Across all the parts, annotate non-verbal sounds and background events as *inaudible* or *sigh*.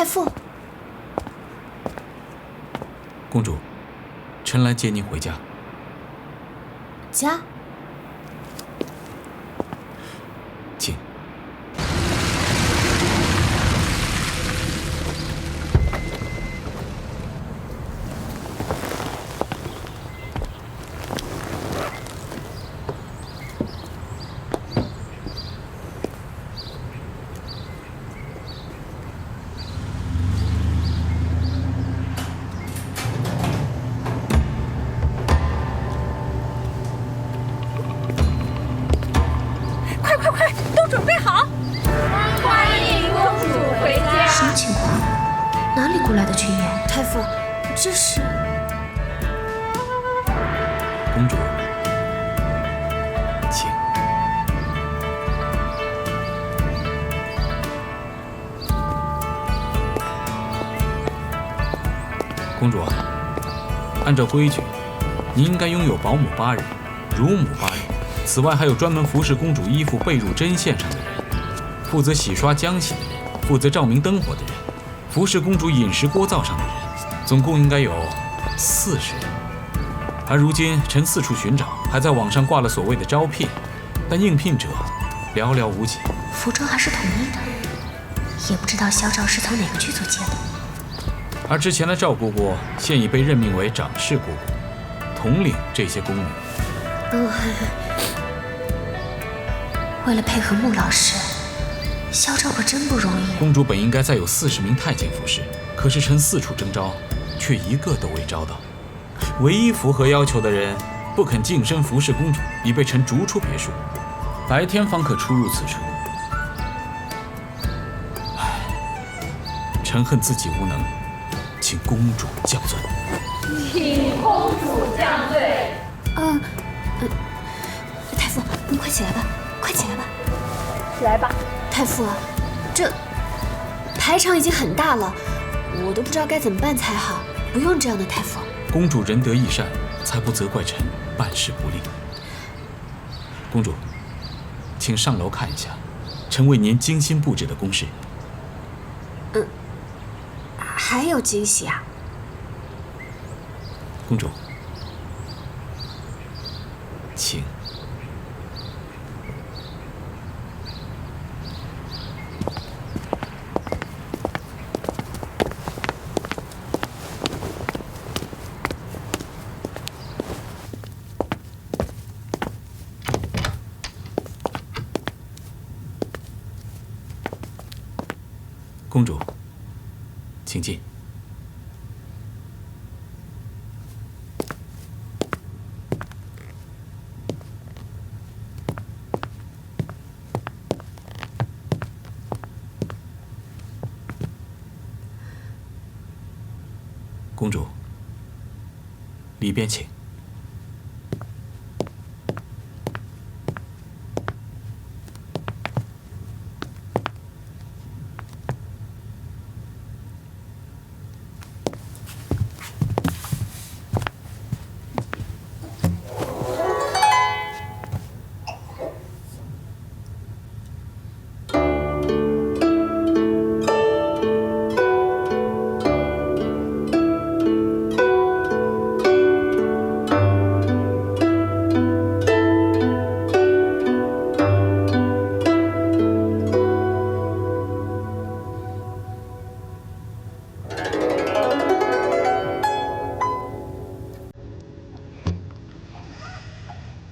太傅，公主，臣来接您回家。家？按照规矩，您应该拥有保姆八人，乳母八人，此外还有专门服侍公主衣服被褥针线上的人，负责洗刷浆洗的人，负责照明灯火的人，服侍公主饮食锅灶上的人，总共应该有四十人。而如今臣四处寻找，还在网上挂了所谓的招聘，但应聘者寥寥无几。服装还是统一的，也不知道萧昭是从哪个剧组接的。而之前的赵姑姑现已被任命为长侍姑姑，统领这些宫女。为了配合穆老师，萧昭可真不容易。公主本应该再有四十名太监服侍，可是臣四处征召，却一个都未招到。唯一符合要求的人，不肯净身服侍公主，已被臣逐出别墅，白天方可出入此处。唉，臣恨自己无能，请公主降罪。请公主降罪。嗯、呃，太傅，你快起来吧，快起来吧。起来吧，太傅，这排场已经很大了，我都不知道该怎么办才好。不用这样的，太傅。公主仁德义善，才不责怪臣办事不力。公主，请上楼看一下，臣为您精心布置的宫室。还有惊喜啊！公主，请。公主，请进。公主，里边请。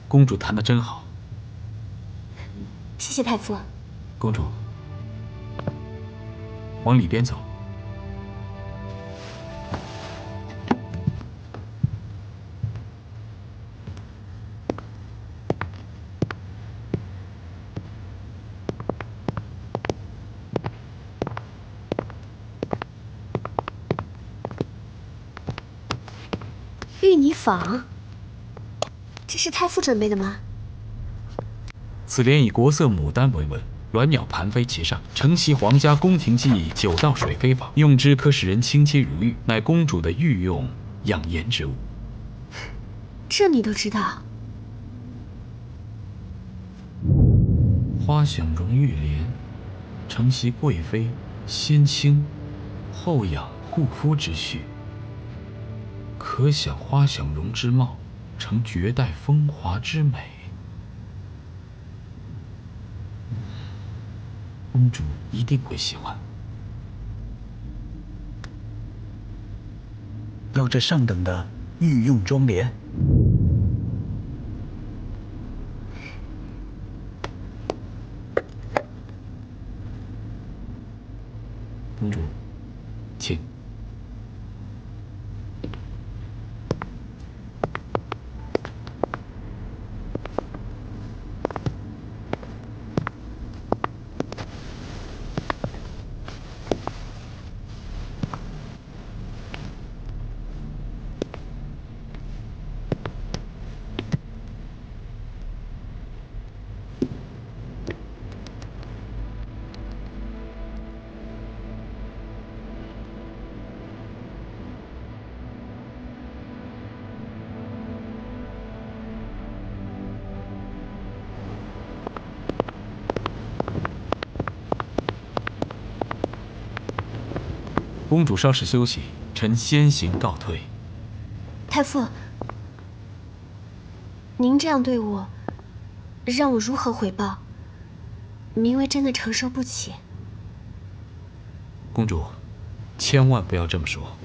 公主弹得真好。谢谢太傅。公主，往里边走。玉泥坊，这是太傅准备的吗？此联以国色牡丹为文，鸾鸟盘飞其上，承袭皇家宫廷技艺，九道水飞法，用之可使人清洁如玉，乃公主的御用养颜之物。这你都知道？花想容玉莲，承袭贵妃、先清、后养护肤之序。可享花想容之貌，成绝代风华之美。公主一定会喜欢。要这上等的御用妆奁。公主稍事休息，臣先行告退。太傅，您这样对我，让我如何回报？明为真的承受不起。公主，千万不要这么说。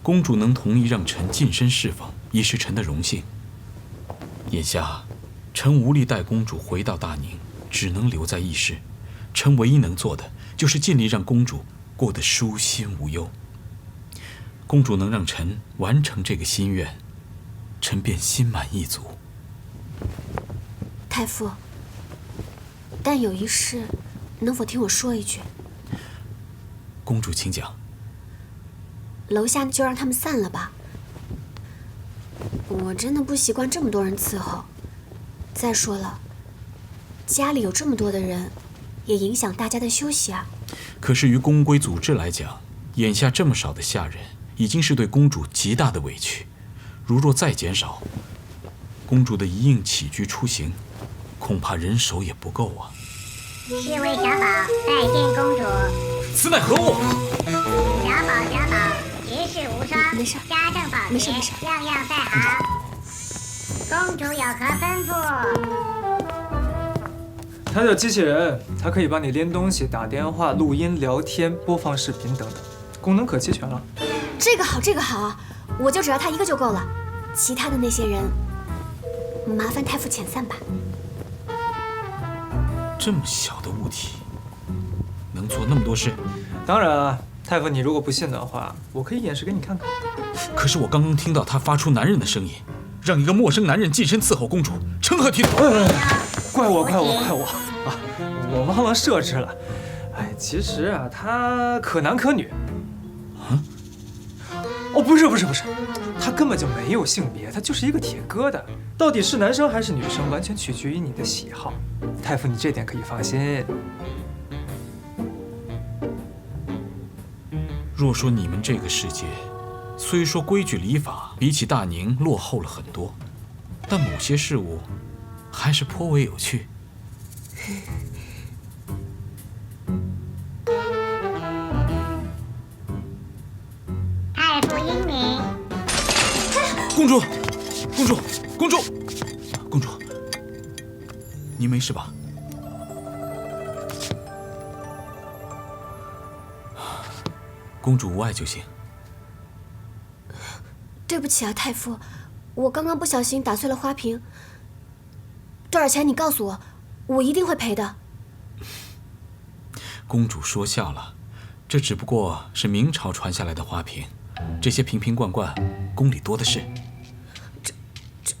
公主能同意让臣近身侍奉，已是臣的荣幸。眼下，臣无力带公主回到大宁，只能留在驿室。臣唯一能做的，就是尽力让公主。过得舒心无忧，公主能让臣完成这个心愿，臣便心满意足。太傅，但有一事，能否听我说一句？公主，请讲。楼下就让他们散了吧。我真的不习惯这么多人伺候。再说了，家里有这么多的人，也影响大家的休息啊。可是，于宫规组织来讲，眼下这么少的下人，已经是对公主极大的委屈。如若再减少，公主的一应起居出行，恐怕人手也不够啊。侍卫小宝拜见公主。此乃何物？小宝，小宝，绝世无双，没事，家政保洁，样样在行。公主有何吩咐？它叫机器人，它可以帮你拎东西、打电话、录音、聊天、播放视频等等，功能可齐全了。这个好，这个好，我就只要它一个就够了。其他的那些人，麻烦太傅遣散吧。这么小的物体，能做那么多事？当然啊，太傅，你如果不信的话，我可以演示给你看看。可是我刚刚听到他发出男人的声音，让一个陌生男人近身伺候公主，成何体统？怪我，怪我，怪我啊！我忘了设置了。哎，其实啊，他可男可女。啊？哦，不是，不是，不是，他根本就没有性别，他就是一个铁疙瘩。到底是男生还是女生，完全取决于你的喜好。太傅，你这点可以放心。若说你们这个世界，虽说规矩礼法比起大宁落后了很多，但某些事物。还是颇为有趣。公主，公主，公主，公主，您没事吧？公主无碍就行。对不起啊，太傅，我刚刚不小心打碎了花瓶。多少钱？你告诉我，我一定会赔的。公主说笑了，这只不过是明朝传下来的花瓶，这些瓶瓶罐罐，宫里多的是。这、这、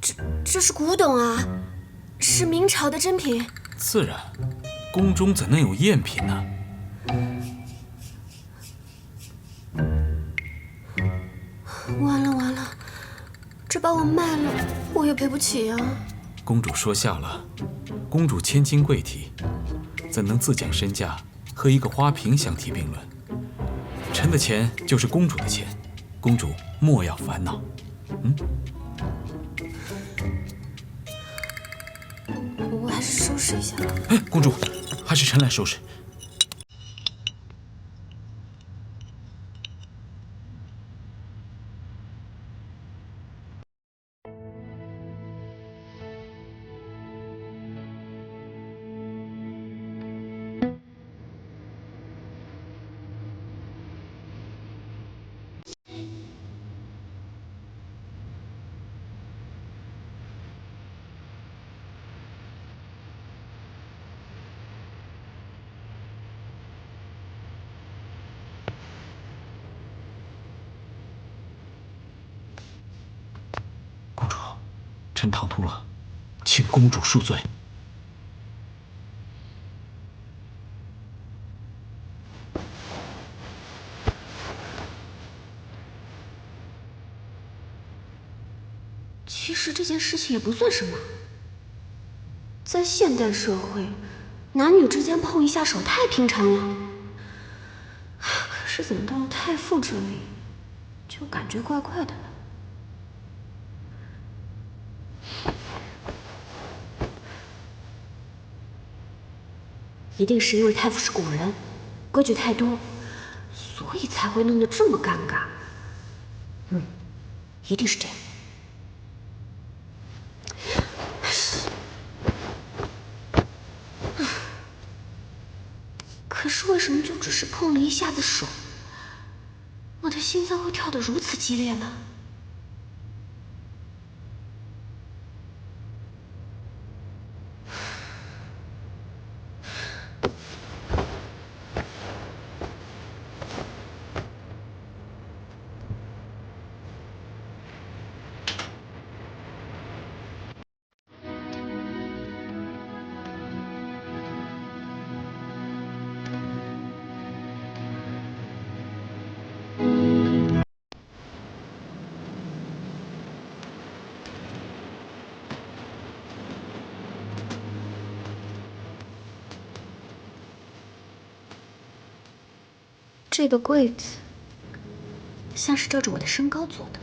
这、这是古董啊，是明朝的珍品。自然，宫中怎能有赝品呢？完了完了，这把我卖了，我也赔不起呀。公主说笑了，公主千金贵体，怎能自讲身价和一个花瓶相提并论？臣的钱就是公主的钱，公主莫要烦恼。嗯，我还是收拾一下。哎，公主，还是臣来收拾。臣唐突了，请公主恕罪。其实这件事情也不算什么，在现代社会，男女之间碰一下手太平常了。*sighs* 可是怎么到了太傅这里，就感觉怪怪的？一定是因为太傅是古人，规矩太多，所以才会弄得这么尴尬。嗯，一定是这样。可是为什么就只是碰了一下子手，我的心脏会跳得如此激烈呢？这个柜子像是照着我的身高做的。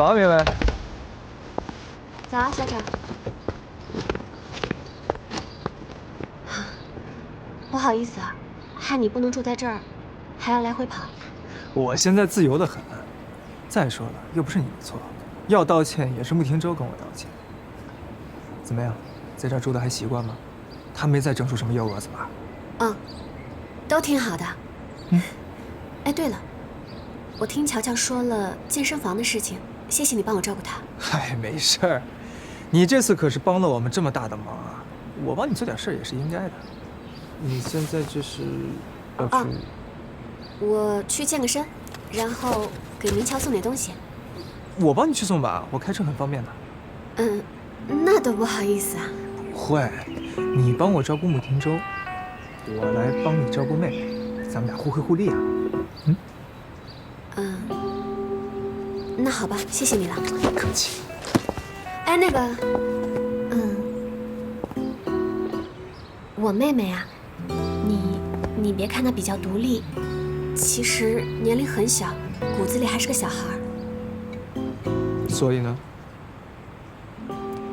早啊，明薇。早啊，校长。不好意思啊，害你不能住在这儿，还要来回跑。我现在自由的很。再说了，又不是你的错，要道歉也是穆廷舟跟我道歉。怎么样，在这儿住的还习惯吗？他没再整出什么幺蛾子吧？嗯，都挺好的。嗯。哎，对了，我听乔乔说了健身房的事情，谢谢你帮我照顾他。嗨，没事儿，你这次可是帮了我们这么大的忙啊！我帮你做点事儿也是应该的。你现在这是要去？我去健个身，然后给明桥送点东西。我帮你去送吧，我开车很方便的。嗯，那多不好意思啊。不会，你帮我照顾穆廷舟，我来帮你照顾妹妹，咱们俩互惠互利啊。那好吧，谢谢你了。客气。哎，那个，嗯，我妹妹啊，你你别看她比较独立，其实年龄很小，骨子里还是个小孩儿。所以呢？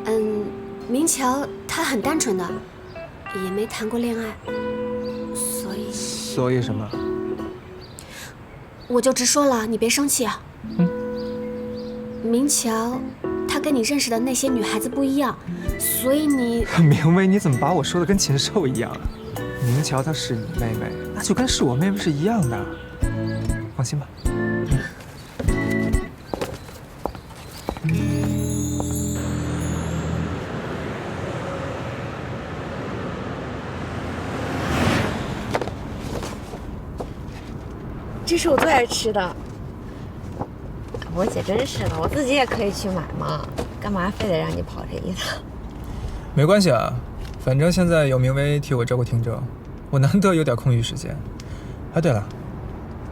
嗯，明桥她很单纯的，也没谈过恋爱，所以所以什么？我就直说了，你别生气啊。嗯。明桥，她跟你认识的那些女孩子不一样，所以你 *laughs* 明薇，你怎么把我说的跟禽兽一样啊？明桥她是你妹妹，那就跟是我妹妹是一样的。放心吧。这是我最爱吃的。我姐真是的，我自己也可以去买嘛，干嘛非得让你跑这一趟？*laughs* 没关系啊，反正现在有明威替我照顾廷舟，我难得有点空余时间。哎，对了，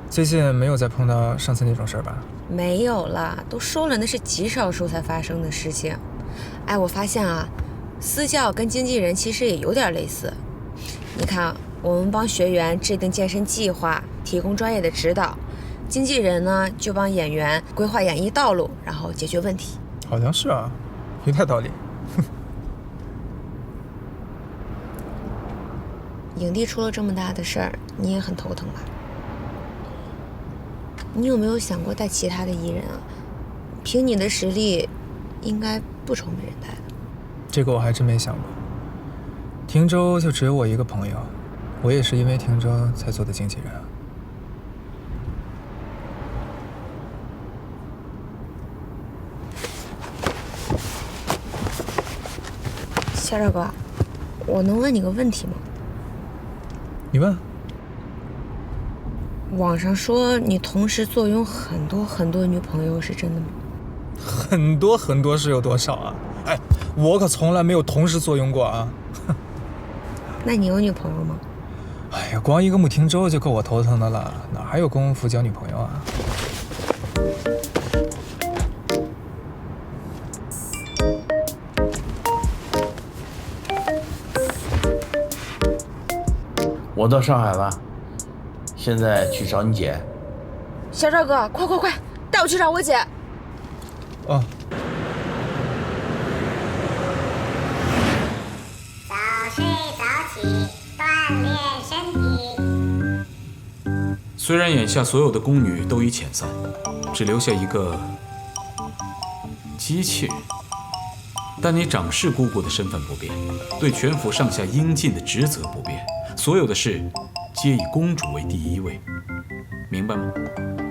最近没有再碰到上次那种事儿吧？没有了，都说了，那是极少数才发生的事情。哎，我发现啊，私教跟经纪人其实也有点类似。你看，我们帮学员制定健身计划，提供专业的指导，经纪人呢就帮演员规划演艺道路，然后解决问题。好像是啊，有点道理。影帝出了这么大的事儿，你也很头疼吧？你有没有想过带其他的艺人啊？凭你的实力，应该不愁没人带的。这个我还真没想过。汀州就只有我一个朋友，我也是因为汀州才做的经纪人啊。小赵哥，我能问你个问题吗？你问。网上说你同时坐拥很多很多女朋友，是真的吗？很多很多是有多少啊？哎，我可从来没有同时坐拥过啊。*laughs* 那你有女朋友吗？哎呀，光一个穆汀州就够我头疼的了，哪还有功夫交女朋我到上海了，现在去找你姐。小赵哥，快快快，带我去找我姐。哦，早睡早起，锻炼身体。虽然眼下所有的宫女都已遣散，只留下一个机器人，但你长氏姑姑的身份不变，对全府上下应尽的职责不变，所有的事皆以公主为第一位，明白吗？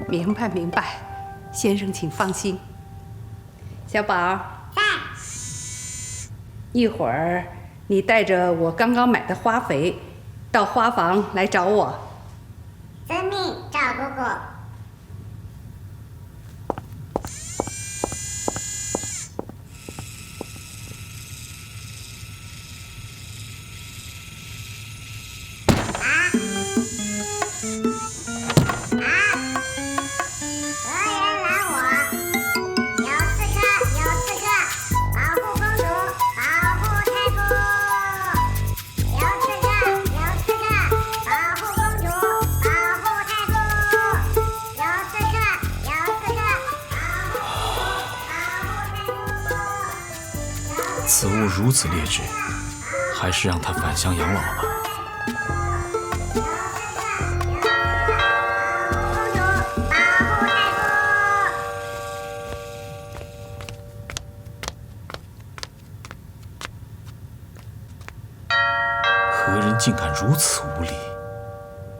明白明白，先生请放心。小宝，在。一会儿你带着我刚刚买的花肥，到花房来找我。此物如此劣质，还是让他返乡养老吧。何人竟敢如此？